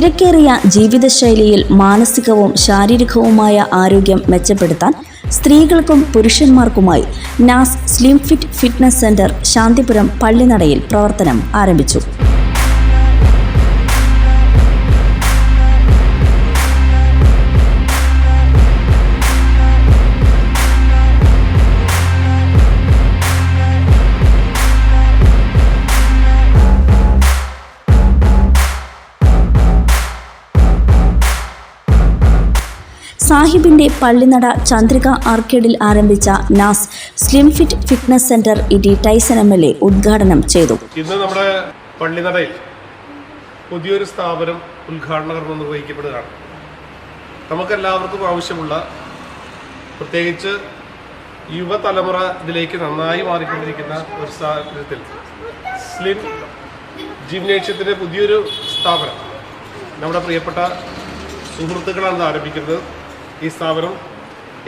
തിരക്കേറിയ ജീവിതശൈലിയിൽ മാനസികവും ശാരീരികവുമായ ആരോഗ്യം മെച്ചപ്പെടുത്താൻ സ്ത്രീകൾക്കും പുരുഷന്മാർക്കുമായി Naz slim fit fitness centre Shanthipuram പള്ളിനടയിൽ പ്രവർത്തനം ആരംഭിച്ചു. സാഹിബിന്റെ പള്ളിനട ചന്ദ്രിക ആർക്കേഡിൽ ആരംഭിച്ച Naz slim fit fitness centre E T Taison M L A ഉദ്ഘാടനം ചെയ്തു. ഇന്ന് നമ്മുടെ പള്ളിനടയിൽ പുതിയൊരു സ്ഥാപനം ഉദ്ഘാടന കർമ്മം നിർവഹിക്കപ്പെടുകയാണ്. നമുക്കെല്ലാവർക്കും ആവശ്യമുള്ള പ്രത്യേകിച്ച് യുവതലമുറ ഇതിലേക്ക് നന്നായി മാറിക്കൊണ്ടിരിക്കുന്ന ഒരു സാഹചര്യത്തിൽ സ്ലിം ജിംനേഷ്യത്തിന്റെ പുതിയൊരു സ്ഥാപനം നമ്മുടെ പ്രിയപ്പെട്ട സുഹൃത്തുക്കളാണ് ആരംഭിക്കുന്നത്. ഈ സ്ഥാപനം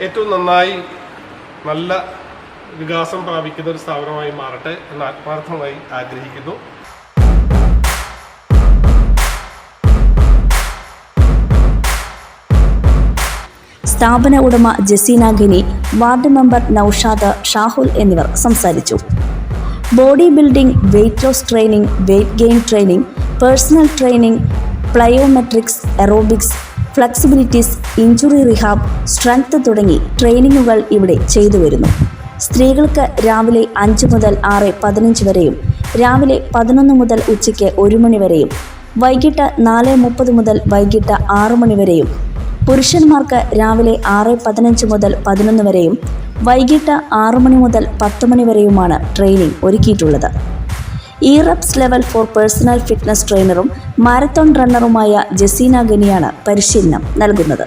ഏറ്റവും നന്നായി നല്ല വികാസം പ്രാപിക്കുന്ന ഒരു സ്ഥാപനമായി മാറട്ടെ എന്ന് ആത്മാർത്ഥമായി ആഗ്രഹിക്കുന്നു. സ്ഥാപന ഉടമ ജസീന ഗനി വാർഡ് മെമ്പർ നൌഷാദ് ഷാഹുൽ എന്നിവർ സംസാരിച്ചു. Body building weight loss training weight gain training personal training plyometrics aerobics flexibilities injury rehab strength തുടങ്ങി ട്രെയിനിങ്ങുകൾ ഇവിടെ ചെയ്തു വരുന്നു. സ്ത്രീകൾക്ക് രാവിലെ അഞ്ച് മുതൽ ആറ് പതിനഞ്ച് വരെയും രാവിലെ പതിനൊന്ന് മുതൽ ഉച്ചയ്ക്ക് ഒരു മണി വരെയും വൈകിട്ട് നാല് മുപ്പത് മുതൽ വൈകിട്ട് ആറ് മണി വരെയും പുരുഷന്മാർക്ക് രാവിലെ ആറ് പതിനഞ്ച് മുതൽ പതിനൊന്ന് വരെയും വൈകിട്ട് ആറ് മണി മുതൽ പത്ത് മണി വരെയുമാണ് ട്രെയിനിങ് ഒരുക്കിയിട്ടുള്ളത്. E level four personal fitness ട്രെയിനറും marathon റണ്ണറുമായ ജസീന ഗനിയാണ് പരിശീലനം നൽകുന്നത്.